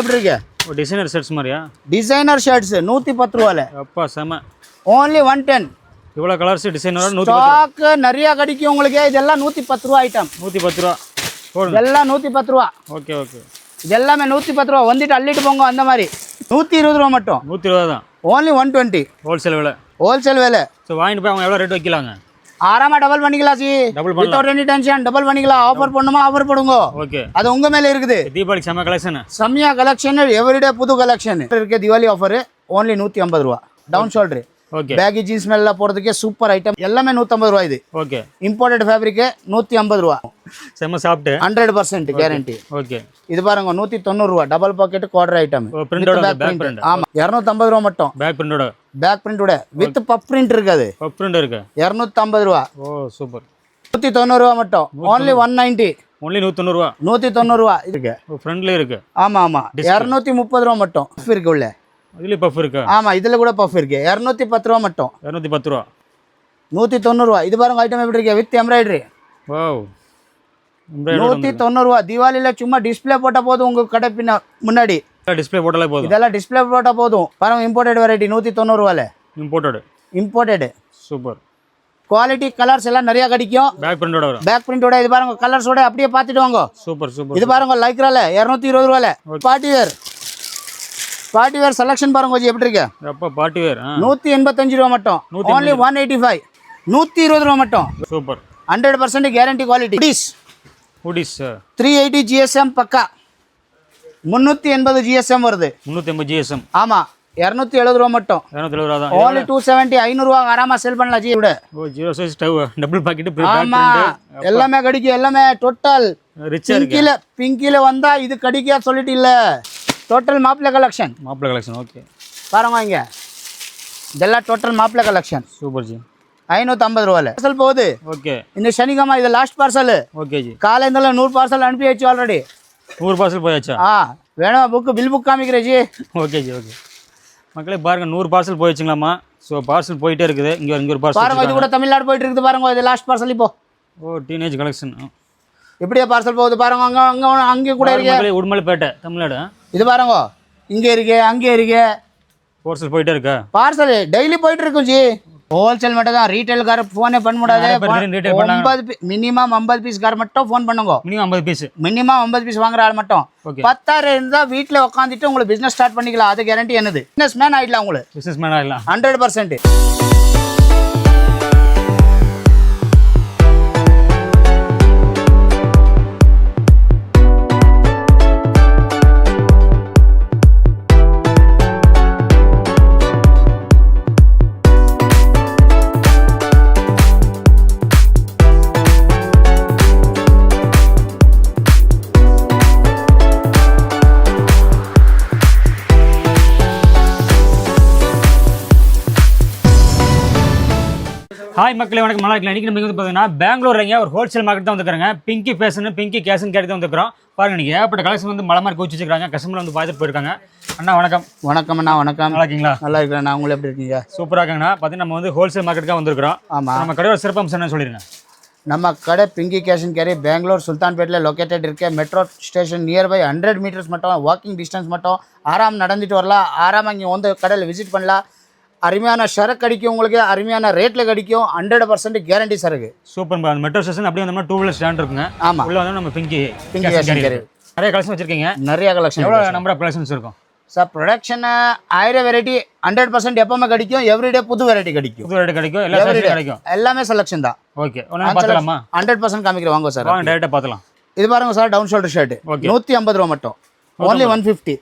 எப்படி இருக்கு? Designer sets மாதிரியா? டிசைனர் ஷர்ட்ஸ் நூற்றி பத்து ரூபால. அப்பா செம. ஓன்லி ஒன் டென் இவ்வளோ கலர்ஸ் டிசைனர் நூற்றி ஸ்டாக் நிறைய கிடைக்கும் உங்களுக்கு. இதெல்லாம் நூற்றி பத்து ரூபா ஐட்டம் நூற்றி பத்து ரூபா இதெல்லாம் நூற்றி பத்து ரூபா. Okay okay. இது எல்லாமே நூற்றி பத்து ரூபா. வந்துட்டு அள்ளிட்டு போங்க அந்த மாதிரி. நூற்றி இருபது ரூபா மட்டும். நூற்றி இருபது தான். ஓன்லி ஒன் டுவெண்ட்டி ஹோல்சேல் விலை. ஹோல்சேல் விலை. ஸோ வாங்கிட்டு போய் அவங்க எவ்வளோ ரேட் வைக்கலாங்க? ஆறாம டபுள் பண்ணிக்கலாம் சி. பண்ணலாம். வித்தவுட் எனி டென்ஷன் டபுள் பண்ணிக்கலாம். ஆஃபர் பண்ணுமா ஆஃபர் போடுங்க. ஓகே அது உங்க மேல இருக்குது. தீபாவளிக்கு செம்ம கலெக்ஷன் சம்யா கலெக்ஷன் எவ்ரிடே புது கலெக்ஷன் இருக்கு தீபாவளி ஆஃபர் ஓன்லி நூற்றி ஐம்பது ரூபா. Down shoulder okay baggy jeans மேல போறதுக்கே சூப்பர் ஐட்டம் எல்லாமே நூற்றம்பது ரூபா இது. ஓகே இம்போர்ட்டட் ஃபேப்ரிக்கு நூற்றி ஐம்பது ரூபா. செம்ம சாப்பிட்டு. ஹண்ட்ரட் பர்சன்ட் கேரண்டி ஓகே இது பாருங்க நூற்றி தொண்ணூறுரூவா டபுள் பாக்கெட் குவார்டர் ஐட்டம் ஓ பிரிண்டோட பேக் பிரிண்ட் ஆமா இரநூத்தம்பது ரூபா மட்டும். பேக் பிரிண்டோட பேக் பிரிண்டோட வித் பப் பிரிண்ட் இருக்காது. பப் பிரிண்ட் இருக்கு. இரநூத்தம்பது ரூபா. ஓ சூப்பர். நூற்றி தொண்ணூறுரூவா மட்டும். ஓன்லி ஒன் நைன்ட்டி ஒன்லி நூற்றொண்ணூறுவா நூற்றி தொண்ணூறுரூவா இருக்கு. ஓ ஃப்ரண்ட்லேயே இருக்கு. ஆமா ஆமா. இரநூத்தி முப்பது ரூபா மட்டும். பஃப் இருக்கு உள்ள. இதுலேயும் பஃப் இருக்கா? ஆமா இதுல கூட பஃப் இருக்கு. இரநூத்தி பத்து ரூபா மட்டும். இரநூத்தி பத்து ரூபா. நூற்றி தொண்ணூறுரூவா இது பாருங்க ஐட்டம் எப்படி இருக்கு? வித் எம்ப்ராய்டரி வாவ் நூற்றி தொண்ணூறுரூவா தீபாவளியில சும்மா டிஸ்ப்ளே போட்ட போதும் உங்க கடை பின்ன முன்னாடி. டிஸ்பிளே போட்டாலே போதும். இதெல்லாம் டிஸ்ப்ளே போட்ட போதும். பாருங்க இம்போர்ட்டட் வெரைட்டி நூற்றி தொண்ணூறுரூவால imported imported super quality colours எல்லாம் நிறைய கிடைக்கும். பேக் பிரிண்டோட பேக் பிரிண்டோட இது பாருங்க கலர்ஸோட அப்படியே பார்த்துட்டு வாங்க. சூப்பர் சூப்பர் இது பாருங்க லைக்ரால இரநூத்தி இருபது ரூபால. Party wear party wear selection பாருங்க கொஞ்சம் எப்படி இருக்கு? அப்பா பார்ட்டி வேர் நூற்றி எண்பத்தஞ்சு ரூபா மட்டும். ஓன்லி ஒன் எயிட்டி ஃபைவ் நூற்றி இருபது ரூபா மட்டும். Super hundred percent guarantee quality tees hoodies three eighty GSM பக்கா. முந்நூற்றி எண்பது ஜிஎஸ்எம் வருது. முந்நூற்றி ஐம்பது ஜிஎஸ்எம் ஆமாம் இரநூத்தி எழுபது ரூபா மட்டும். இரநூத்தி எழுபது ரூபா தான். ஓன்லி டூ செவன்ட்டி ஐநூறுரூவா ஆறாமல் செல் பண்ணலாம் ஜி விட. ஓ ஜீரோ சைஸ் ஸ்டவ் டபுள் பாக்கெட்டு பேக் ஆமா எல்லாமே கிடைக்கும் எல்லாமே டோட்டல் பிங்கில பிங்கில வந்தா இது கிடைக்கா சொல்லிட்டு இல்ல டோட்டல் மாப்பிள்ளை கலெக்ஷன் மாப்பிள கலெக்ஷன் ஓகே பாருங்க இங்க. இதெல்லாம் டோட்டல் மாப்பிள்ளை கலெக்ஷன் சூப்பர் ஜி ஐநூற்றம்பது ரூபால. பார்சல் போகுது. ஓகே. இந்த சனிக்கிழமை இது லாஸ்ட் பார்சல் ஓகே ஜி. காலையில் நூறு பார்சல் அனுப்பி வச்சு ஆல்ரெடி நூறு பார்சல் போயாச்சா? ஆ வேணும் புக்கு பில் புக் காமிக்கிறேன் ஜி. Okay ji okay. மக்களே பாருங்க நூறு பார்சல் போயிடுச்சுங்களாம்மா ஸோ பார்சல் போயிட்டே இருக்குது. இங்கே இங்கே ஒரு பார்சல் பாருங்க இது கூட தமிழ்நாடு போயிட்டு இருக்குது பாருங்க இது லாஸ்ட் பார்சல் இப்போ. ஓ டீனேஜ் கலெக்ஷன் இப்படியே பார்சல் போகுது பாருங்க அங்க அங்க அங்கே கூட இருக்கு. உடுமலைப்பேட்டை தமிழ்நாடு இது பாருங்க. இங்க இருக்கு அங்கே இருக்கு. பார்சல் போயிட்டே இருக்கா? பார்சல் டெய்லி போயிட்டு இருக்கும் ஜி. ஹோல்சேல் மட்டும் தான் ரீட்டைல்கார ஃபோனே பண்ண முடியாது. ஒன்பது மினிமம் ஐம்பது பீஸ்கார மட்டும் ஃபோன் பண்ணுங்க. மினிமம் ஐம்பது பீஸ் மினிமம் ஐம்பது பீஸ் வாங்குற ஆள் மட்டும். பத்தாயிரம் இருந்தா வீட்டில் உட்காந்துட்டு உங்களுக்கு பிசினஸ் ஸ்டார்ட் பண்ணிக்கலாம். அது கேரண்டி என்னது? பிசினஸ் மேன் ஆயிடலாம் உங்களுக்கு பிஸ்னஸ் மேன் ஆகலாம் ஹண்ட்ரட் பர்சன்ட் ஹாய் மக்களே வணக்கம். நல்லா இருக்கலாம் இன்றைக்கி நம்ம வந்து பார்த்தீங்கன்னா பெங்களூர்ங்க ஒரு ஹோல்சேல் மார்க்கெட் தான் வந்துருக்காங்க பிங்கி ஃபேஷன் பிங்கி கேஷன் கேட்டு தான் வந்துருக்கிறோம். பாருங்க நீங்கள் ஏகப்பட்ட கலெக்ஷன் வந்து மலை மாதிரி கோச்சு வச்சுருக்காங்க. கஸ்டமர் வந்து பார்த்துட்டு போயிருக்காங்க. அண்ணா வணக்கம். வணக்கம் அண்ணா வணக்கம். நல்லா இருக்கீங்களா? நல்லா இருக்கிறேன் நான் உங்களை எப்படி இருக்கீங்க? சூப்பராக இருக்காங்கண்ணா. பார்த்தீங்கன்னா நம்ம வந்து ஹோல்சேல் மார்க்கெட்டுக்காக வந்திருக்கிறோம். ஆமா. நம்ம கடையோட சிறப்பம்சம் என்ன சொல்லிடுங்க. நம்ம கடை பிங்கி கேஷன் கேரி பெங்களூர் சுல்தான்பேட்டில் லொக்கேட்டட் இருக்கு. Metro station nearby hundred metres மட்டும் வாக்கிங் டிஸ்டன்ஸ் மட்டும். ஆறாம் நடந்துட்டு வரலாம். ஆறாம் இங்கே வந்து கடையில் விசிட் பண்ணலாம். அருமையான சரக்கு கிடைக்கும் உங்களுக்கு அருமையான ரேட்டில் கிடைக்கும் ஹண்ட்ரட் பர்சன்ட் கேரண்டி சரக்கு. சூப்பர் அந்த மெட்ரோ ஸ்டேஷன் அப்படியே வந்தோம்னா டூ வீலர் ஸ்டாண்ட் இருக்குங்க. ஆமாம் உள்ள வந்து நம்ம பிங்கி பிங்கி. நிறைய கலெக்ஷன் வச்சிருக்கீங்க. நிறைய கலெக்ஷன் எவ்வளோ நம்பர் ஆஃப் கலெக்ஷன்ஸ் இருக்கும்? சார் ப்ரொடக்ஷன் ஆயிரம் வெரைட்டி ஹண்ட்ரட் பர்சன்ட் எப்பவுமே கிடைக்கும் எவ்ரிடே புது வெரைட்டி கிடைக்கும். புது ரேட்டு கிடைக்கும். சைஸும் கிடைக்கும். எல்லாமே செலெக்ஷன் தான். ஓகே பார்த்துலாமா ஹண்ட்ரட் பர்சன்ட் காமிக்கிறேன் வாங்க சார் வாங்க டேரெக்டாக பார்த்துலாம் இது பாருங்க சார் டவுன் ஷோல்டர் ஷர்ட். நூற்றி ஐம்பது ரூபா மட்டும். ஓன்லி ஒன் ஃபிஃப்டி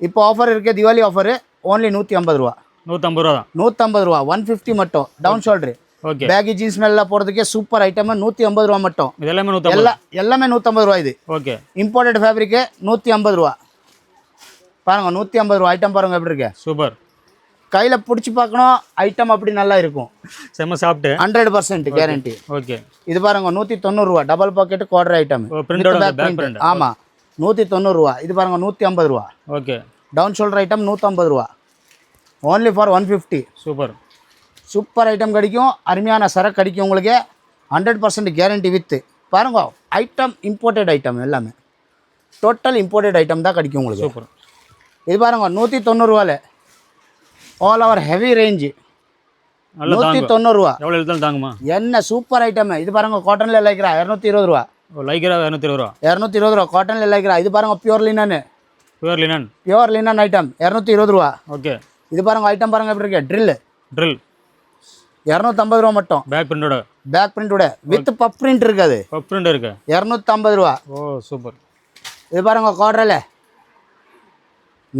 இப்போ ஆஃபர் இருக்கு தீபாவளி ஆஃபர் ஓன்லி நூற்றி ஐம்பது ரூபா. நூற்றம்பது ரூபா தான். நூற்றம்பது ரூபா ஒன் ஃபிஃப்டி மட்டும். Down shoulder okay baggy jeans மேல போகிறதுக்கே சூப்பர் ஐட்டம் நூற்றி ஐம்பது ரூபா மட்டும். இது எல்லாமே நூற்றம்பது எல்லா எல்லாமே நூற்றம்பது ரூபா இது. ஓகே இம்போர்ட்டட் ஃபேப்ரிக்கு நூற்றி ஐம்பது ரூபா. பாருங்க நூற்றி ஐம்பது ரூபா. ஐட்டம் பாருங்க எப்படி இருக்கு. சூப்பர் கையில் பிடிச்சி பார்க்கணும் ஐட்டம் அப்படி நல்லா இருக்கும். செம்ம சாப்பிட்டு ஹண்ட்ரட் பர்சன்ட் கேரண்டி ஓகே இது பாருங்க நூற்றி தொண்ணூறுரூவா டபுள் பாக்கெட் குவார்டர் ஐட்டம் ஆமாம் நூற்றி தொண்ணூறுரூவா இது பாருங்க நூற்றி ஐம்பது ரூபா. ஓகே டவுன் ஷோல்டர் ஐட்டம் நூற்றம்பது ரூபா. Only for one fifty super super item கிடைக்கும். அருமையான சரக்கு கிடைக்கும் உங்களுக்கு. ஹண்ட்ரட் பர்சன்ட் கேரண்டி வித்து பாருங்க ஐட்டம் இம்போர்ட்டட் ஐட்டம் எல்லாமே. டோட்டல் இம்போர்ட்டட் ஐட்டம் தான் கிடைக்கும் உங்களுக்கு. சூப்பர் இது பாருங்க நூற்றி தொண்ணூறுவால ஆல் ஓவர் ஹெவி ரேஞ்சு நூற்றி தொண்ணூறுரூவா எவ்வளோ எழுத்தாலும் தாங்குமா? என்ன சூப்பர் ஐட்டம் இது பாருங்க காட்டனில் லைக்கிறா இரநூத்தி இருபது ரூபா. ஓ லைக்கரா இரநூத்தி இருபது ரூபா? இரநூத்தி இருபது ரூபா காட்டனில் லைக்கிறா இது பாருங்க pure linen pure linen pure linen item இரநூத்தி இருபது ரூபா. ஓகே இது பாருங்க ஐட்டம் பாருங்க எப்படி இருக்கு? ட்ரில் ட்ரில் இரநூத்தம்பது ரூபா மட்டும். பேக் பிரிண்டோட பேக் பிரிண்டோட வித் பப் பிரிண்ட் இருக்காது பப் பிரிண்ட் இருக்கு. இரநூத்தம்பது ரூபா. ஓ சூப்பர். இது பாருங்க குவாட்ரல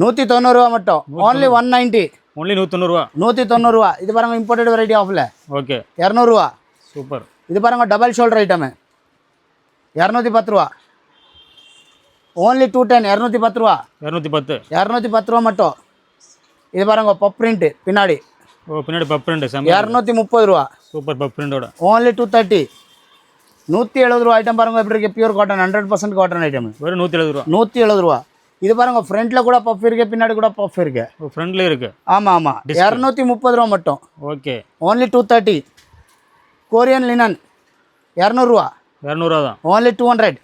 நூற்றி தொண்ணூறுரூவா மட்டும். ஓன்லி ஒன் நைன்ட்டி ஒன்லி நூற்றொண்ணூறுவா நூற்றி தொண்ணூறுரூவா இது பாருங்க இம்போர்ட்டட் வெரைட்டி ஆஃபில் ஓகே இரநூறுவா சூப்பர். இது பாருங்க டபுள் ஷோல்டர் ஐட்டமு இரநூத்தி பத்து ரூபா. ஓன்லி டூ டென் இரநூத்தி பத்து ரூபா. இரநூத்தி பத்து. இரநூத்தி பத்து ரூபா மட்டும். இது பாருங்க பப் பிரிண்ட்டு பின்னாடி. ஓ பின்னாடி பப் பிரிண்ட் இரநூத்தி முப்பது ரூபா. சூப்பர் பப் பிரிண்டோட ஓன்லி டூ தேர்ட்டி நூற்றி எழுபது ரூபா ஐட்டம் பாருங்க எப்படி இருக்கு? Pure cotton hundred percent cotton item வெறும் நூற்றி எழுபது ரூபா. நூற்றி எழுபது ரூபா. இது பாருங்க ஃப்ரண்ட்டில் கூட பஃப் இருக்கு பின்னாடி கூட பஃப் இருக்கு. ஓ ஃப்ரண்ட்லேயே இருக்கு. ஆமாம் ஆமாம் இரநூத்தி முப்பது ரூபா மட்டும். Okay. Only two thirty Korean linen இரநூறுவா இரநூறுவா தான். ஓன்லி டூ ஹண்ட்ரட்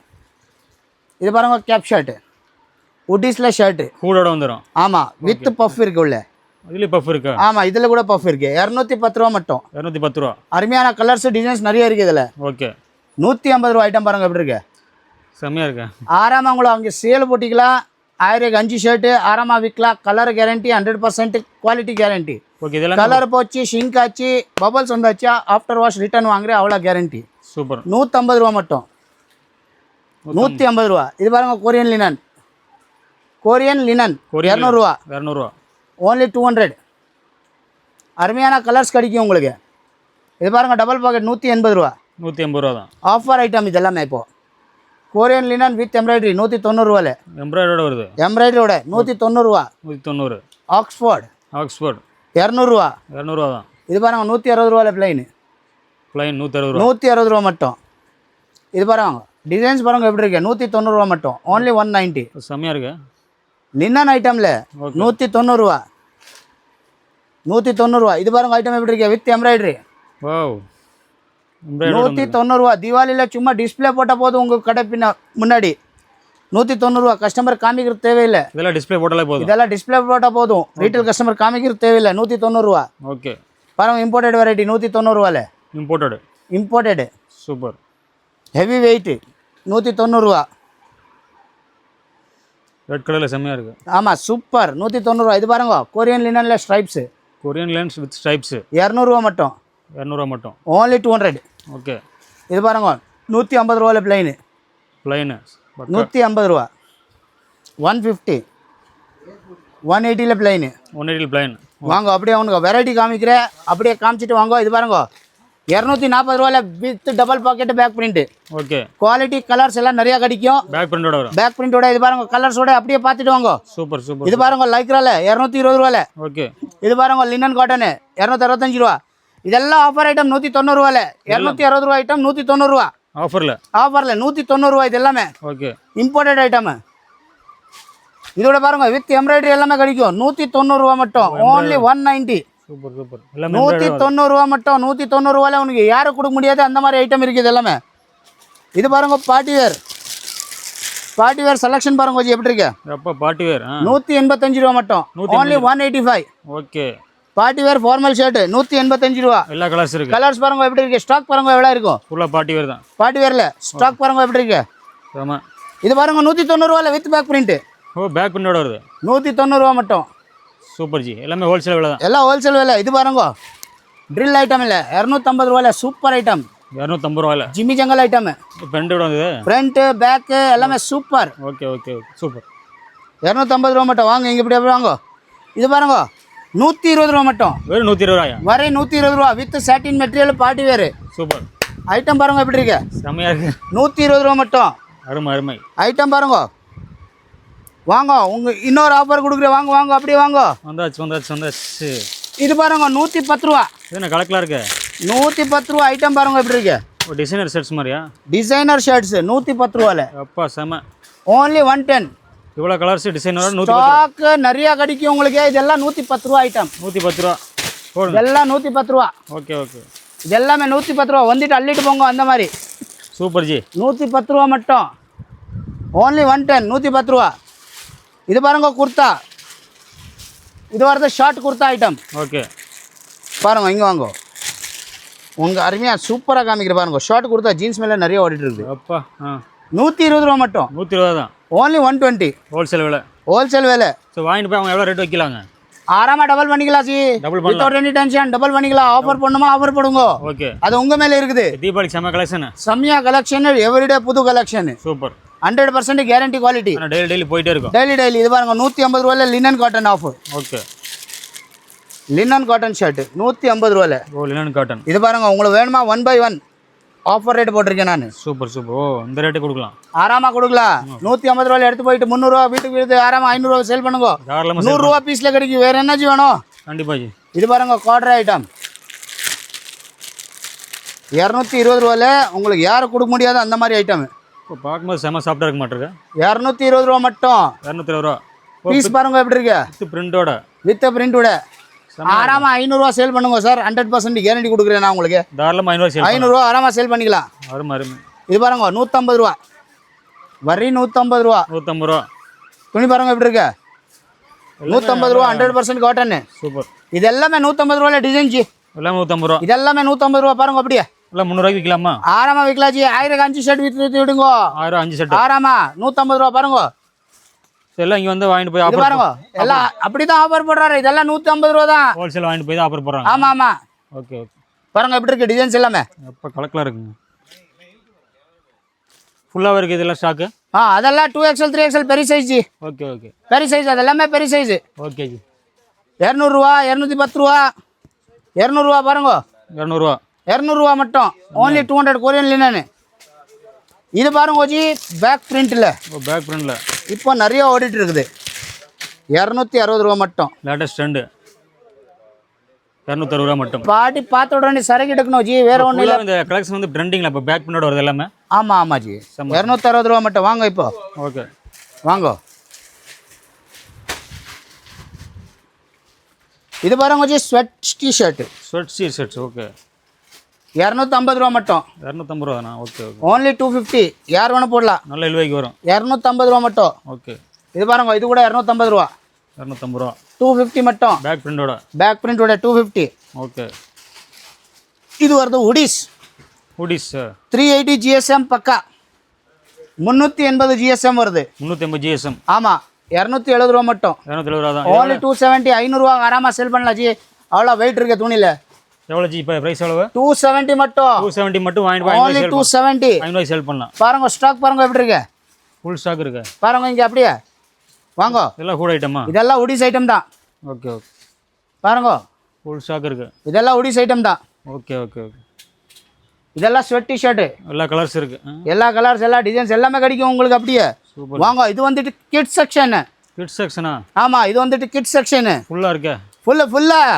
இது பாருங்க கேப் ஷர்ட்டு உட்டிஸில் ஷர்ட்டு கூடோட வந்துடும் ஆமாம் வித் பஃப் இருக்கு உள்ள பஃப் இருக்கா? ஆமாம் இதில் கூட பஃப் இருக்கு. இரநூத்தி பத்து ரூபா மட்டும். இரநூத்தி பத்து ரூபா. அருமையான கலர்ஸ் டிசைன்ஸ் நிறைய இருக்குது இதில். ஓகே நூற்றி ஐம்பது ரூபா ஐட்டம் பாருங்க எப்படி இருக்கு? செம்மையாக இருக்கா? ஆறாம் கூட அவங்க சேல் போட்டிக்கலாம். ஆயிரம் அஞ்சு ஷர்ட்டு ஆறாமா விற்கலாம் colour guarantee hundred percent quality guarantee okay இதெல்லாம் கலர் போச்சு ஷிங்க் ஆச்சு பபல்ஸ் வந்தாச்சா ஆஃப்டர் வாஷ் ரிட்டர்ன் வாங்குறேன் அவ்வளோ கேரண்டி சூப்பர் நூற்றம்பது ரூபா மட்டும். நூற்றி ஐம்பது ரூபா. இது பாருங்க கொரியன் லினன் கொரியன் லினன் இரநூறுவா. இரநூறுவா. ஓன்லி டூ ஹண்ட்ரட் அருமையான கலர்ஸ் கிடைக்கும் உங்களுக்கு. இது பாருங்க டபுள் பாக்கெட் நூற்றி எண்பது ரூபா. நூற்றி எண்பது ரூபா தான். ஆஃபர் ஐட்டம் இது எல்லாமே இப்போ கொரியன் லினன் வித் எம்ப்ராய்டரி நூற்றி தொண்ணூறுவால எம்ப்ராய்டரோட வருது. எம்ப்ராய்டரியோட நூற்றி தொண்ணூறுரூவா நூற்றி தொண்ணூறு. ஆக்ஸ்ஃபோர்ட் ஆக்ஸ்போர்ட் இரநூறுவா இரநூறுவா தான். இது பாருங்க நூற்றி அறுபது ரூபால பிளைன் ப்ளைன் நூற்றி அறுபது நூற்றி அறுபது ரூபா மட்டும். இது பாருங்க டிசைன்ஸ் பாருங்க எப்படி இருக்கு. நூற்றி தொண்ணூறுரூவா மட்டும். ஓன்லி ஒன் நைன்ட்டி செம்மையாக இருக்கு. லின்னன் ஐட்டமில். நூற்றி தொண்ணூறுரூவா நூற்றி தொண்ணூறுரூவா இது பாருங்க ஐட்டம் எப்படி இருக்கு? வித் எம்ப்ராய்டரி நூற்றி தொண்ணூறுரூவா தீபாவளியில் சும்மா டிஸ்ப்ளே போட்ட போதும் உங்கள் கடை பின்ன முன்னாடி. நூற்றி தொண்ணூறுரூவா கஸ்டமர் காமிக்கிறது தேவையில்லை. இதெல்லாம் டிஸ்ப்ளே போட்டாலே போதும். இதெல்லாம் டிஸ்ப்ளே போட்டால் போதும். ரீட்டைல் கஸ்டமர் காமிக்கிறது தேவையில்லை. நூற்றி தொண்ணூறுரூவா ஓகே பாருங்க இம்போர்ட்டட் வெரைட்டி நூற்றி தொண்ணூறுரூவால imported imported super heavy weight நூற்றி தொண்ணூறுரூவா ரெட் கலரில் செம்மையாக இருக்கு. ஆமாம் சூப்பர் நூற்றி தொண்ணூறுரூவா இது பாருங்க கொரியன் லினனில் ஸ்ட்ரைப்ஸு கொரியன் லேண்ட்ஸ் வித் ஸ்ட்ரைப்ஸு இரநூறுவா மட்டும். இரநூறுவா மட்டும். ஓன்லி டூ ஹண்ட்ரட் ஓகே இது பாருங்க நூற்றி ஐம்பது ரூபாயில் பிளைனு ப்ளைனு நூற்றி ஐம்பது ரூபா ஒன் ஃபிஃப்டி ஒன் எயிட்டியில் பிளைனு ஒன் எயிட்டில் ப்ளைன் வாங்க அப்படியே அவனுங்க வெரைட்டி காமிக்கிறேன். அப்படியே காமிச்சிட்டு வாங்க. இது பாருங்க இரநூத்தி நாற்பது ரூபாயில் with double pocket back print okay quality colours எல்லாம் நிறையா கிடைக்கும். பேக் பிரிண்டோட பேக் பிரிண்டோட இது பாருங்க கலர்ஸோட அப்படியே பார்த்துட்டு வாங்க. சூப்பர் சூப்பர் இது பாருங்க லைக்ரால இரநூத்தி இருபது ரூபாயில். ஓகே இது பாருங்க லினன் காட்டனு இரநூத்தி அறுபத்தஞ்சு ரூபா. இதெல்லாம் ஆஃபர் ஐட்டம் நூற்றி தொண்ணூறுவால இரநூத்தி அறுபது ரூபா ஐட்டம் நூற்றி தொண்ணூறுரூவா ஆஃபரில் ஆஃபரில் நூற்றி தொண்ணூறுரூவா இது எல்லாமே. ஓகே இம்போர்ட்டட் ஐட்டம் இதோட பாருங்க வித் எம்ப்ராய்டரி எல்லாமே கிடைக்கும். நூற்றி தொண்ணூறுரூவா மட்டும். Only one ninety super super. எல்லாமே நூற்றி தொண்ணூறுரூவா மட்டும் நூற்றி தொண்ணூறுரூவால உனக்கு யாரும் கொடுக்க முடியாது அந்த மாதிரி ஐட்டம் இருக்குது எல்லாமே. இது பாருங்க party wear party wear selection பாருங்க கொஞ்சம் எப்படி இருக்கு? அப்பா பார்ட்டி வேர் ஆ? நூற்றி எண்பத்தஞ்சு ரூபா மட்டும். Only one eighty five okay. Party wear formal shirt நூற்றி எண்பத்தஞ்சு ரூபா. எல்லா கலர்ஸ் இருக்கு. கலர்ஸ் பாருங்க எப்படி இருக்கு? ஸ்டாக் பாருங்க எவ்வளோ இருக்கும்? ஃபுல்லாக பார்ட்டி வேர் தான். பார்ட்டி வேரில் ஸ்டாக் பாருங்க எப்படி இருக்கு? ஆமாம் இது பாருங்க நூற்றி தொண்ணூறுவால with back print O back பிரிண்டோட வருது. நூற்றி தொண்ணூறுரூவா மட்டும். Super G. எல்லாமே ஹோல்சேல் விலை தான். எல்லாம் ஹோல்சேல் விலை. இது பாருங்க. ட்ரில் ஐட்டம் இல்லை. இரநூத்தம்பது ரூபாயில சூப்பர் ஐட்டம் இரநூத்தம்பது ரூபாயில். ஜிம்மி ஜங்கல் ஐட்டம் ஃப்ரெண்டு விட வந்தது? ஃப்ரண்ட்டு பேக்கு எல்லாமே super okay okay okay super இரநூத்தம்பது ரூபா மட்டும் வாங்க. இங்கே இப்படி வாங்க? இது பாருங்க. நூற்றி இருபது ரூபா மட்டும். வெறும் நூற்றி இருபது ரூபாயா வரை நூற்றி இருபது ரூபா. வித் சாட்டின் மெட்டீரியல் பார்ட்டி வேறு சூப்பர் ஐட்டம் பாருங்க எப்படி இருக்கு? செம்மையாக இருக்கு. நூற்றி இருபது ரூபா மட்டும். அருமை அருமை. ஐட்டம் பாருங்க. வாங்க உங்க இன்னொரு ஆஃபர் கொடுக்குறேன் வாங்க வாங்க அப்படியே வாங்க வந்தாச்சு வந்தாச்சு வந்தாச்சு இது பாருங்க நூற்றி பத்து ரூபா என்ன கலக்கலாக இருக்கு நூற்றி பத்து ரூபா ஐட்டம் பாருங்க எப்படி இருக்கு ஒரு டிசைனர் செட்ஸ் மாதிரியா டிசைனர் ஷர்ட்ஸ் நூற்றி பத்து ரூபால அப்பா செம ஓன்லி ஒன் டென் இவ்வளோ கலர்ஸ் டிசைனர் நூற்றி ஸ்டாக் நிறைய கிடைக்கும் உங்களுக்கு இதெல்லாம் நூற்றி பத்து ரூபா ஐட்டம் நூற்றி பத்து ரூபா இதெல்லாம் நூற்றி பத்து ரூபா ஓகே ஓகே இது எல்லாமே நூற்றி பத்து ரூபா வந்துட்டு அள்ளிட்டு போங்க அந்த மாதிரி சூப்பர் ஜி நூற்றி பத்து ரூபா மட்டும் ஓன்லி ஒன் டென் நூற்றி பத்து ரூபா இது பாருங்க குர்த்தா இது வரது ஷார்ட் குர்த்தா ஐட்டம் ஓகே. பாருங்க இங்கே வாங்க. உங்கள் அருமையாக சூப்பராக காமிக்கிற பாருங்க. ஷார்ட் குர்த்தா ஜீன்ஸ் மேலே நிறைய ஓடிட்டு இருக்குது அப்பா நூற்றி இருபது ரூபா மட்டும். நூற்றி இருபது தான். ஓன்லி ஒன் டுவெண்ட்டி ஹோல்சேல் விலை. ஹோல்சேல் வேலை. ஸோ வாங்கிட்டு போய் அவங்க எவ்வளோ ரேட் வைக்கலாங்க? ஆறாமல் டபுள் பண்ணிக்கலாம் சி. Double without any tension double பண்ணிக்கலாம். ஆஃபர் பண்ணுமா ஆஃபர் பண்ணுங்க ஓகே அது உங்கள் மேலே இருக்குது. தீபாவளி செம்ம கலெக்ஷன் செம்மியா கலெக்ஷன் எவ்ரிடே புது collection super hundred percent guarantee quality daily daily போயிட்டே இருக்கும். டெய்லி டெய்லி இது பாருங்க நூற்றி ஐம்பது ரூபாயில் linen cotton off okay linen cotton shirt நூற்றி ஐம்பது ரூபாயில். ஓ லினன் காட்டன் இது பாருங்க உங்களுக்கு வேணுமா? One by one offer rate போட்டிருக்கேன் நான். Super super. ஓ இந்த ரேட்டு கொடுக்கலாம். ஆறாமா கொடுக்கலாம். நூற்றி ஐம்பது ரூபாயில் எடுத்து போயிட்டு முந்நூறுரூவா வீட்டுக்கு வீட்டு ஆறாமா ஐநூறுரூவா சேல் பண்ணுங்க. நூறுரூவா பீஸில் கிடைக்கும். வேறு என்னஜி வேணும்? கண்டிப்பாக ஜி. இது பாருங்க குவார்டர் ஐட்டம் இரநூத்தி இருபது ரூபாயில் உங்களுக்கு யாரும் கொடுக்க முடியாது அந்த மாதிரி ஐட்டம் இப்போ பார்க்கும்போது செம்ம சாஃப்டாக இருக்க மாட்டிருக்கு. இரநூத்தி இருபது ரூபா மட்டும். இரநூத்தி இருபது ரூபா. பீஸ் பாருங்க எப்படி இருக்கு? வித் பிரிண்டோட வித் பிரிண்டோட ஆறாமா ஐநூறுரூவா சேல் பண்ணுங்க சார் ஹண்ட்ரட் பர்சன்ட் கேரண்டி கொடுக்குறேன் நான் உங்களுக்கு. தாராளமாக ஐநூறு சேல் ஐநூறுரூவா ஆறாமா சேல் பண்ணிக்கலாம். அருமை அருமை. இது பாருங்க நூற்றம்பது ரூபா. வரி நூற்றம்பது ரூபா. நூற்றம்பது ரூபா. துணி பாருங்க எப்படி இருக்கு? நூற்றம்பது ரூபா ஹண்ட்ரட் பர்சன்ட் காட்டன்னு சூப்பர் இது எல்லாமே நூற்றம்பது ரூபாயில் டிசைன் ஜி. எல்லாமே நூற்றம்பது ரூபா. இது எல்லாமே நூற்றம்பது ரூபா பாருங்க அப்படியே. எல்லாம் முந்நூறுவாய்க்கு விற்கலாமா ஆறாமா விற்கலாம் ஜி? ஆயிரம் அஞ்சு ஷர்ட் விற்று விடுங்க. ஆயிரம் அஞ்சு செட்டு ஆறாமா? நூற்றம்பது ரூபா பாருங்க. எல்லாம் இங்கே வந்து வாங்கிட்டு போய் ஆஃபர் பாருங்க. எல்லாம் அப்படிதான் ஆஃபர் போடுறாரு. இதெல்லாம் ஐம்பது ரூபா தான். ஹோல்சேல் வாங்கிட்டு போய் தான் ஆஃபர் போடுறாங்க. ஆமா ஆமா. ஓகே ஓகே பாருங்க எப்படி இருக்கு டிசைன்ஸ் எல்லாமே. எப்போ கலக்கலாக இருக்குங்க? ஃபுல்லாகவே இருக்குது இதெல்லாம் ஸ்டாக்கு ஆ அதெல்லாம் டூ எக்ஸ்எல் த்ரீ எக்ஸ்எல் பெரிய சைஸ் ஜி. ஓகே ஓகே பெரிய சைஸ் அதெல்லாமே பெரிய சைஸ் ஓகே ஜி. இரநூறுவா இரநூத்தி பத்து ரூபா. இரநூறுவா பாருங்க. இரநூறுவா இரநூறுவா மட்டும். Only two hundred Korean linen இது பாருங்க ஜி பேக் பிரிண்ட்டில் பேக் பிரிண்டில் இப்போ நிறைய ஓடிட்டு இருக்குது. இரநூத்தி அறுபது ரூபா மட்டும். லேட்டஸ்ட் ட்ரெண்டு இரநூத்தறுபது ரூபா மட்டும். பாட்டி பார்த்த உடனே சரக்கு எடுக்கணும் ஜி வேற ஒன்றும் இல்லை. இந்த கலெக்ஷன் வந்து ட்ரெண்டிங்கில் இப்போ பேக் பிரிண்டோட வருது எல்லாமே? ஆமாம் ஆமாம் ஜி. இரநூத்தி அறுபது ரூபா மட்டும். வாங்க இப்போ. ஓகே. வாங்க. இது பாருங்க ji sweat T shirt sweat C shirts okay இரநூத்தம்பது ரூபா மட்டும். இரநூத்தம்பது ரூபாண்ணா okay okay. Only two fifty யார் வேணும் போடலாம். நல்ல இழுவைக்கு வரும். இரநூத்தம்பது ரூபா மட்டும். ஓகே. இது பாருங்க இது கூட இரநூத்தம்பது ரூபா. இரநூத்தம்பது ரூபா. டூ ஃபிஃப்டி மட்டும். பேக் பிரிண்டோட பேக் பிரிண்டோட டூ ஃபிஃப்டி ஓகே. இது வருது hoodies hoodies three eighty GSM பக்கா. முந்நூற்றி எண்பது ஜிஎஸ்எம் வருது. முந்நூற்றி ஐம்பது ஜிஎஸ்எம் ஆமாம் இரநூத்தி எழுபது ரூபா மட்டும். இரநூத்தி எழுபது ரூபா தான் ஓன்லி டூ செவன்ட்டி ஐநூறுரூவா ஆறாமல் செல் பண்ணலாம் ஜி. அவ்வளோ வெயிட் இருக்கு துணியில். எவ்வளோ ஜி இப்போ ப்ரைஸ் எவ்வளவு? டூ செவன்ட்டி மட்டும். டூ செவன்ட்டி மட்டும் வாங்கிட்டு ஓன்லி டூ செவன்ட்டி ஐநூறு சேல் பண்ணலாம். பாருங்க ஸ்டாக் பாருங்க எப்படி இருக்கு? ஃபுல் ஸ்டாக் இருக்கு. பாருங்க இங்கே அப்படியே. வாங்க. இதெல்லாம் கூட ஐட்டமா இதெல்லாம் உடிஸ் ஐட்டம் தான். ஓகே ஓகே பாருங்க. ஃபுல் ஸ்டாக் இருக்கு. இதெல்லாம் உடிஸ் ஐட்டம் தான். ஓகே ஓகே ஓகே இதெல்லாம் ஸ்வெட் டிஷர்ட்டு எல்லா கலர்ஸ் இருக்கு. எல்லா கலர்ஸ் எல்லா டிசைன்ஸ் எல்லாமே கிடைக்கும் உங்களுக்கு அப்படியே. வாங்க இது வந்துட்டு கிட்ஸ் செக்ஷனு கிட்ஸ் செக்ஷனா ஆமாம் இது வந்துட்டு கிட்ஸ் செக்ஷனு ஃபுல்லாக இருக்கே? ஃபுல்லு ஃபுல்லாக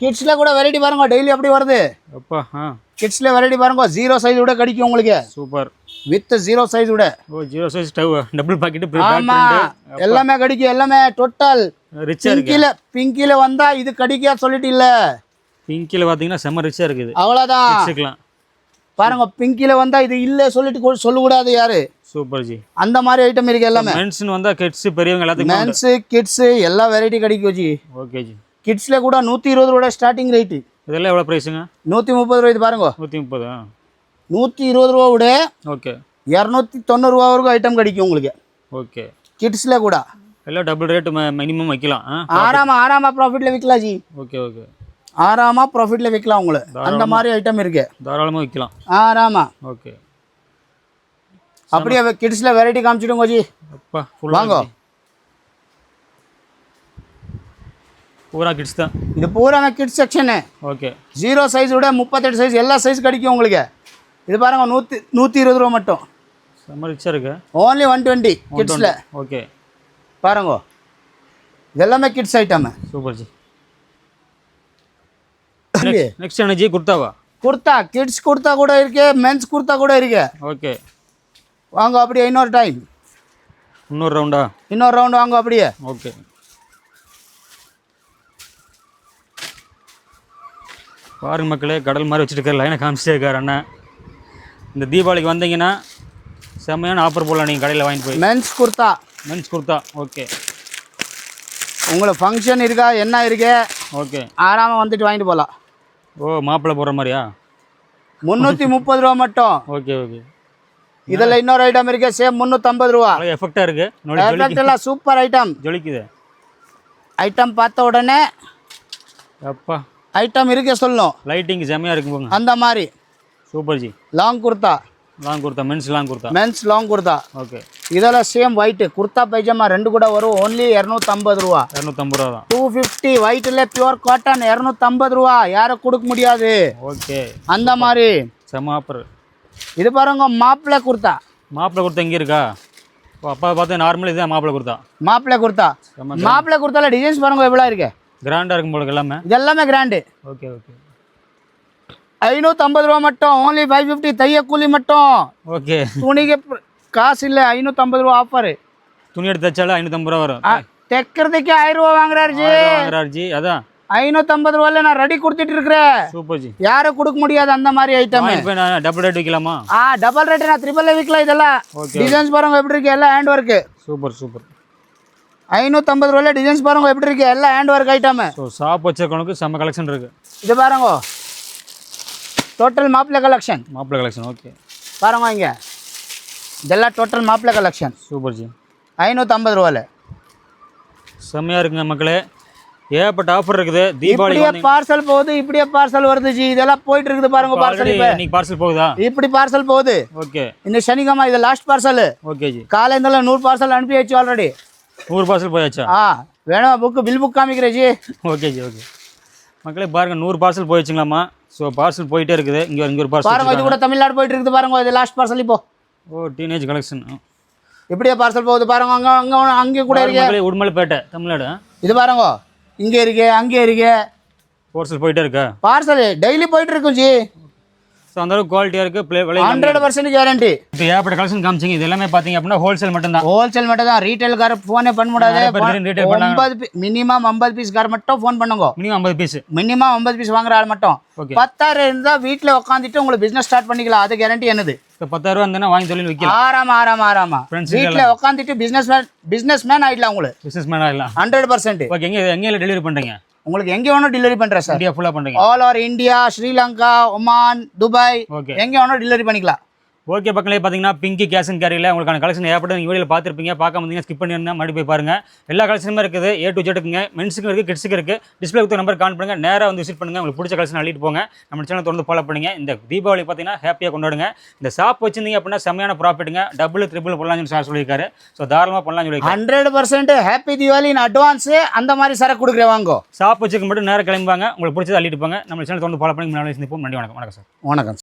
கிட்ஸில் கூட வெரைட்டி பாருங்க டெய்லி அப்படி வருது? எப்பா ஆ. கிட்ஸில் வெரைட்டி பாருங்க ஜீரோ சைஸ் விட கிடைக்கும் உங்களுக்கு. சூப்பர் வித் ஜீரோ சைஸ் விட. ஓ ஜீரோ சைஸ் ஸ்டவ் டபுள் பாக்கெட்டு ஆமா. எல்லாமே கிடைக்கும் எல்லாமே டோட்டல் இருக்கு? பிங்கில பிங்கில வந்தா இது கிடைக்கா சொல்லிட்டு இல்ல பிங்கில் பார்த்தீங்கன்னா செம்ம ரிச்சாக இருக்குது. அவ்வளோதான் வச்சுக்கலாம் பாருங்க பிங்கில வந்தா இது இல்ல சொல்லிட்டு கொ- சொல்லக்கூடாது யாரு? சூப்பர் ஜி. அந்த மாதிரி ஐட்டம் இருக்கு எல்லாமே. மென்ஸ்னு வந்தால் கிட்ஸ் பெரியவங்க எல்லாத்துக்கும் மென்ஸு கிட்ஸு எல்லா வெரைட்டி கிடைக்கும் ஜி. ஓகே ஜி. கிட்ஸில் கூட நூற்றி இருபது ரூபா ஸ்டார்டிங் ரேட்டு இதெல்லாம் எவ்வளோ ப்ரைஸுங்க நூற்றி முப்பது ரூபா இது பாருங்க. நூற்றி முப்பது நூற்றி இருபது ரூபா விட ஓகே. இரநூத்தி தொண்ணூறுரூவா வரைக்கும் ஐட்டம் கிடைக்கும் உங்களுக்கு. ஓகே. கிட்ஸில் கூட. எல்லாம் டபுள் ரேட்டு மினிமம் வைக்கலாம் ஆறாமா ஆறாமா ப்ராஃபிட்டில் விற்கலாம் ஜி. Okay okay. ஆறாமா ப்ராஃபிட்டில் விற்கலாம் உங்களுக்கு அந்த மாதிரி ஐட்டம் இருக்கு. தாராளமாக வைக்கலாம். ஆறாமா. ஓகே. அப்படியே கிட்ஸில் வெரைட்டி காமிச்சிடுங்க ஜி. அப்பா வாங்க. பூரா கிட்ஸ் தான். இது பூராமே kids section okay zero size விட முப்பத்தெட்டு சைஸ் எல்லா சைஸ் கிடைக்கும் உங்களுக்கு. இது பாருங்க நூற்றி நூற்றி இருபது ரூபா மட்டும். செம்ம ரிச்சாக இருக்கு. ஓன்லி ஒன் டுவெண்ட்டி கிட்ஸில் ஓகே பாருங்க. இது எல்லாமே kids item super ji next என்ன ஜி குர்தாவா? குர்த்தா கிட்ஸ் குர்த்தா கூட இருக்கு மென்ஸ் குர்த்தா கூட இருக்கு. ஓகே வாங்க அப்படியே இன்னொரு டைம் இன்னொரு ரவுண்டா இன்னொரு ரவுண்டு வாங்க அப்படியே. ஓகே பாருங்க மக்களே கடல் மாதிரி வச்சுட்டு இருக்காரு லைனை காமிச்சிட்டே இருக்காரு அண்ணன். இந்த தீபாவளிக்கு வந்தீங்கன்னா செம்மையான ஆஃபர் போடலாம் நீங்கள் கடையில் வாங்கிட்டு போய். மென்ஸ் குர்தா மென்ஸ் கொடுத்தா ஓகே உங்களுக்கு ஃபங்க்ஷன் இருக்கா என்ன இருக்கு? ஓகே ஆறாம வந்துட்டு வாங்கிட்டு போகலாம் ஓ மாப்பிள்ளை போடுற மாதிரியா? முந்நூற்றி முப்பது ரூபா மட்டும். ஓகே ஓகே இதில் இன்னொரு ஐட்டம் இருக்கு சேம் முந்நூற்றம்பது ரூபா. எஃபெக்டாக இருக்குது எஃபெக்ட் எல்லாம் சூப்பர் ஐட்டம் ஜொலிக்குது. ஐட்டம் பார்த்த உடனே அப்பா. ஐட்டம் இருக்க சொல்லணும் லைட்டிங் செம்மையாக இருக்கு போங்க. அந்த மாதிரி. Super ji. Long kurta long கொடுத்தா மென்ஸ் லாங் கொடுத்தா மென்ஸ் லாங் குர்தா ஓகே இதெல்லாம் சேம் ஒயிட் குர்தா பைஜாமா ரெண்டு கூட வரும். ஓன்லி இரநூத்தம்பது ரூபா. இரநூத்தம்பது ரூபா டூ ஃபிஃப்டி ஒயிட்டில் பியூர் காட்டன் இரநூத்தம்பது ரூபா. யாரும் கொடுக்க முடியாது. ஓகே அந்த மாதிரி. செம்ம ஆஃபர் இது பாருங்க மாப்பிள்ளை குர்தா மாப்பிள்ளை கொடுத்தா இங்கே இருக்கா? அப்பா பார்த்து நார்மல் இதுதான் மாப்பிள்ளை கொடுத்தா மாப்பிள்ளை குர்தா செம்ம மாப்பிள்ளை குர்த்தால டிசைன்ஸ் பாருங்க எவ்வளோ இருக்கு? கிராண்டாக இருக்கும் போல எல்லாமே. இது எல்லாமே கிராண்டு ஓகே ஓகே ஐநூற்றம்பது ரூபா மட்டும் ஓன்லி ஃபைவ் ஃபிஃப்டி தைய கூலி மட்டும். ஓகே துணிக்கு காசு இல்லை ஐநூற்றம்பது ரூபா ஆஃபர் துணி எடுத்து தச்சாலும் ஐநூற்றம்பது ரூபா வரும். தைக்கிறதுக்கே ஆயிரம் ரூபா வாங்குறாரு ஜி வாங்குறாரு ஜி அதான். ஐநூற்றம்பது ரூபாயில் நான் ரெடி கொடுத்துட்டு இருக்கிறேன். சூப்பர் ஜி. யாரும் கொடுக்க முடியாது அந்த மாதிரி ஐட்டம் போய் நான் டபுள் ரேட் விற்கலாமா ஆ டபுள் ரேட் நான் ட்ரிபிள் விற்கலாம் இதெல்லாம். டிசைன்ஸ் பாருங்க எப்படி இருக்கு எல்லாம் ஹேண்ட் ஒர்க்கு சூப்பர் சூப்பர் ஐநூற்றம்பது ரூபாயில் டிசைன்ஸ் பாருங்க எப்படி இருக்கு? எல்லாம் hand work item so shop வச்சிருக்கவனுக்கு செம்ம கலெக்ஷன் இருக்குது இது பாருங்க. டோட்டல் மாப்பிள்ளை கலெக்ஷன் மாப்பிள்ளை கலெக்ஷன் ஓகே பாருங்க இங்க. இதெல்லாம் டோட்டல் மாப்பிள்ளை கலெக்ஷன் சூப்பர் ஜி ஐநூற்றம்பது ரூபாயில். செம்மையாக இருக்குங்க மக்களே. ஏகப்பட்ட ஆஃபர் இருக்குது. தீபாவளி பார்சல் போகுது இப்படியே பார்சல் வருது ஜி. இதெல்லாம் போயிட்டு இருக்குது பாருங்க பார்சல் இன்னைக்கு பார்சல் போகுதா? இப்படி பார்சல் போகுது. ஓகே இந்த சனிக்கிழமை இது லாஸ்ட் பார்சல் ஓகே ஜி. காலையில் நூறு பார்சல் அனுப்பி வச்சு ஆல்ரெடி நூறு பார்சல் போயாச்சா? ஆ வேணும் புக்கு பில் புக் காமிக்கிறேன் ஜி. ஓகே ஜி ஓகே மக்களே பாருங்க நூறு பார்சல் போயிடுச்சுங்களாம்மா ஸோ பார்சல் போயிட்டே இருக்குது. இங்கே இங்கே ஒரு பாருங்க இது பார்சல் கூட தமிழ்நாடு போயிட்டு இருக்குது பாருங்க இது லாஸ்ட் பார்சல் இப்போ. ஓ டீனேஜ் கலெக்ஷன் இப்படியே பார்சல் போகுது பாருங்க அங்க அங்க அங்கே கூட இருக்கு. உடுமலைப்பேட்டை தமிழ்நாடு. இது பாருங்க இங்க இருக்கு அங்கே இருக்கு. பார்சல் போயிட்டே இருக்கா? பார்சல் டெய்லி போயிட்டு இருக்கும் ஜி. ஸோ அந்த அளவுக்கு குவாலிட்டியாக இருக்குது ப்ளே விலை ஹண்ட்ரட் பர்சன்ட் கேரண்டி இப்போ ஏகப்பட்ட கலெக்ஷன் காமிச்சிங்க. இது எல்லாமே பார்த்தீங்க அப்படின்னா ஹோல்சேல் மட்டும்தான். ஹோல்சேல் மட்டும் தான் ரீட்டைல்கார ஃபோனே பண்ண முடியாது. ஒன்பது மினிமம் ஐம்பது பீஸ்கார மட்டும் ஃபோன் பண்ணுங்க. மினிமம் ஐம்பது பீஸ் மினிமம் ஐம்பது பீஸ் வாங்குற ஆள் மட்டும். பத்தாயிரம் இருந்தா வீட்டில் உட்காந்துட்டு உங்களுக்கு பிசினஸ் ஸ்டார்ட் பண்ணிக்கலாம். அது கேரண்டி என்னது? இப்போ பத்தாயிரம் இருந்ததுன்னா வாங்கி தொழில் விற்கலாம் ஆறாம ஆறாம ஆறாமா. வீட்டில் உட்காந்துட்டு பிசினஸ் மேன் பிசினஸ் மேன் ஆயிடலாம் உங்களுக்கு. பிஸ்னஸ் மேன் ஆகலாம் ஹண்ட்ரட் பர்சன்ட் ஓகே எங்கே எங்கே டெலிவரி பண்ணுறீங்க உங்களுக்கு எங்க வேணும் டெலிவரி பண்றேன் சார் இந்தியா ஃபுல்லாக பண்ணுறீங்க all over India Sri Lanka Oman Dubai எங்க வேணும் டெலிவரி பண்ணிக்கலாம். ஓகே பக்கங்களே பார்த்தீங்கன்னா பிங்கி கேஷ் அண்ட் கேரியில் உங்களுக்கான கலெக்ஷன் ஏற்பட்டு நீங்கள் வீடியோவில் பார்த்துருப்பீங்க. பார்க்காம இருந்தீங்க ஸ்கிப் பண்ணியிருந்தா மறுபடியும் போய் பாருங்க. எல்லா கலெக்ஷனுமே இருக்குது. ஏ டு ஜெட்டுக்குங்க மென்ஸுக்கும் இருக்குது கிட்ஸுக்கு இருக்குது டிஸ்பிளே கொடுத்த நம்பர் கால் பண்ணுங்க. நேராக வந்து விசிட் பண்ணுங்க. உங்களுக்கு பிடிச்ச கலெக்ஷன் அள்ளிட்டு போங்க. நம்ம சேனல் தொடர்ந்து ஃபாலோ பண்ணுங்க. இந்த தீபாவளி பார்த்தீங்கன்னா ஹாப்பியாக கொண்டாடுங்க. இந்த ஷாப் வச்சிருந்தீங்க அப்படின்னா செம்மையான ப்ராஃபிட்டுங்க டபுள் ட்ரிபிள் பண்ணலாம்னு சார் சொல்லியிருக்காரு. ஸோ தாராளமாக பண்ணலாம்னு சொல்லியிருக்காரு hundred percent happy Deepavali in advance அந்த மாதிரி சரக்கு கொடுக்குறேன் வாங்கோ. ஷாப் வச்சுக்க மட்டும் நேரம் கிளம்புவாங்க. உங்களுக்கு பிடிச்சது அள்ளிட்டு போங்க. நம்ம சேனல் தொடர்ந்து ஃபாலோ பண்ணி முன்னாடி சந்திப்போம். நன்றி வணக்கம். வணக்கம் சார் வணக்கம்.